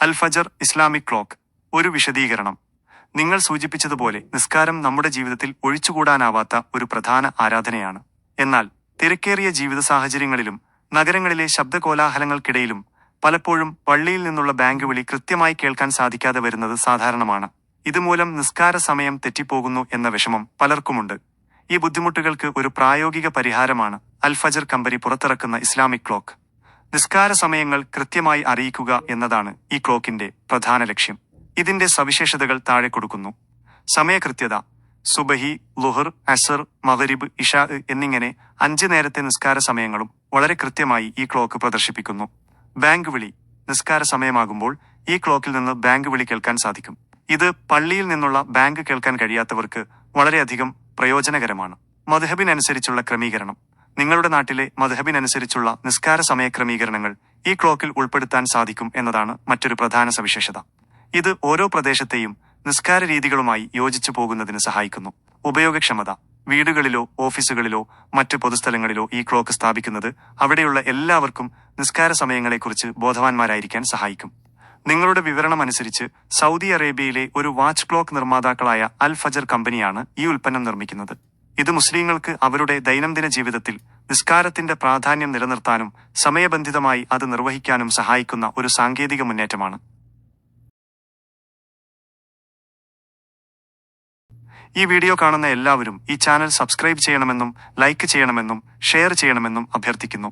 അൽ ഫജർ Islamic clock ഒരു വിശദീകരണം. നിങ്ങൾ സൂചിപ്പിച്ചതുപോലെ നിസ്കാരം നമ്മുടെ ജീവിതത്തിൽ ഒഴിച്ചുകൂടാനാവാത്ത ഒരു പ്രധാന ആരാധനയാണ്. എന്നാൽ തിരക്കേറിയ ജീവിത സാഹചര്യങ്ങളിലും നഗരങ്ങളിലെ ശബ്ദകോലാഹലങ്ങൾക്കിടയിലും പലപ്പോഴും പള്ളിയിൽ നിന്നുള്ള ബാങ്ക് വിളി കൃത്യമായി കേൾക്കാൻ സാധിക്കാതെ വരുന്നത് സാധാരണമാണ്. ഇതുമൂലം നിസ്കാര സമയം തെറ്റിപ്പോകുന്നു എന്ന വിഷമം പലർക്കുമുണ്ട്. ഈ ബുദ്ധിമുട്ടുകൾക്ക് ഒരു പ്രായോഗിക പരിഹാരമാണ് അൽഫജർ കമ്പനി പുറത്തിറക്കുന്ന ഇസ്ലാമിക് ക്ലോക്ക്. നിസ്കാര സമയങ്ങൾ കൃത്യമായി അറിയിക്കുക എന്നതാണ് ഈ ക്ലോക്കിന്റെ പ്രധാന ലക്ഷ്യം. ഇതിന്റെ സവിശേഷതകൾ താഴെ കൊടുക്കുന്നു. സമയകൃത്യത സുബഹി ലുഹർ അസർ മദരിബ് ഇഷ എന്നിങ്ങനെ അഞ്ച് നേരത്തെ നിസ്കാര സമയങ്ങളും വളരെ കൃത്യമായി ഈ ക്ലോക്ക് പ്രദർശിപ്പിക്കുന്നു. ബാങ്ക് വിളി നിസ്കാര സമയമാകുമ്പോൾ ഈ ക്ലോക്കിൽ നിന്ന് ബാങ്ക് വിളി കേൾക്കാൻ സാധിക്കും. ഇത് പള്ളിയിൽ നിന്നുള്ള ബാങ്ക് കേൾക്കാൻ കഴിയാത്തവർക്ക് വളരെയധികം പ്രയോജനകരമാണ്. മധുഹബിനനുസരിച്ചുള്ള ക്രമീകരണം. നിങ്ങളുടെ നാട്ടിലെ മധുഹബിനനുസരിച്ചുള്ള നിസ്കാര സമയ ക്രമീകരണങ്ങൾ ഈ ക്ലോക്കിൽ ഉൾപ്പെടുത്താൻ സാധിക്കും എന്നതാണ് മറ്റൊരു പ്രധാന സവിശേഷത. ഇത് ഓരോ പ്രദേശത്തെയും നിസ്കാര രീതികളുമായി യോജിച്ചു പോകുന്നതിന് സഹായിക്കുന്നു. ഉപയോഗക്ഷമത വീടുകളിലോ ഓഫീസുകളിലോ മറ്റ് പൊതുസ്ഥലങ്ങളിലോ ഈ ക്ലോക്ക് സ്ഥാപിക്കുന്നത് അവിടെയുള്ള എല്ലാവർക്കും നിസ്കാര സമയങ്ങളെക്കുറിച്ച് ബോധവാന്മാരായിരിക്കാൻ സഹായിക്കും. നിങ്ങളുടെ വിവരണം അനുസരിച്ച് സൗദി അറേബ്യയിലെ ഒരു വാച്ച് ക്ലോക്ക് നിർമ്മാതാക്കളായ അൽ ഫജർ കമ്പനിയാണ് ഈ ഉൽപ്പന്നം നിർമ്മിക്കുന്നത്. ഇത് മുസ്ലിങ്ങൾക്ക് അവരുടെ ദൈനംദിന ജീവിതത്തിൽ നിസ്കാരത്തിന്റെ പ്രാധാന്യം നിലനിർത്താനും സമയബന്ധിതമായി അത് നിർവഹിക്കാനും സഹായിക്കുന്ന ഒരു സാങ്കേതിക മുന്നേറ്റമാണ്. ഈ വീഡിയോ കാണുന്ന എല്ലാവരും ഈ ചാനൽ സബ്സ്ക്രൈബ് ചെയ്യണമെന്നും ലൈക്ക് ചെയ്യണമെന്നും ഷെയർ ചെയ്യണമെന്നും അഭ്യർത്ഥിക്കുന്നു.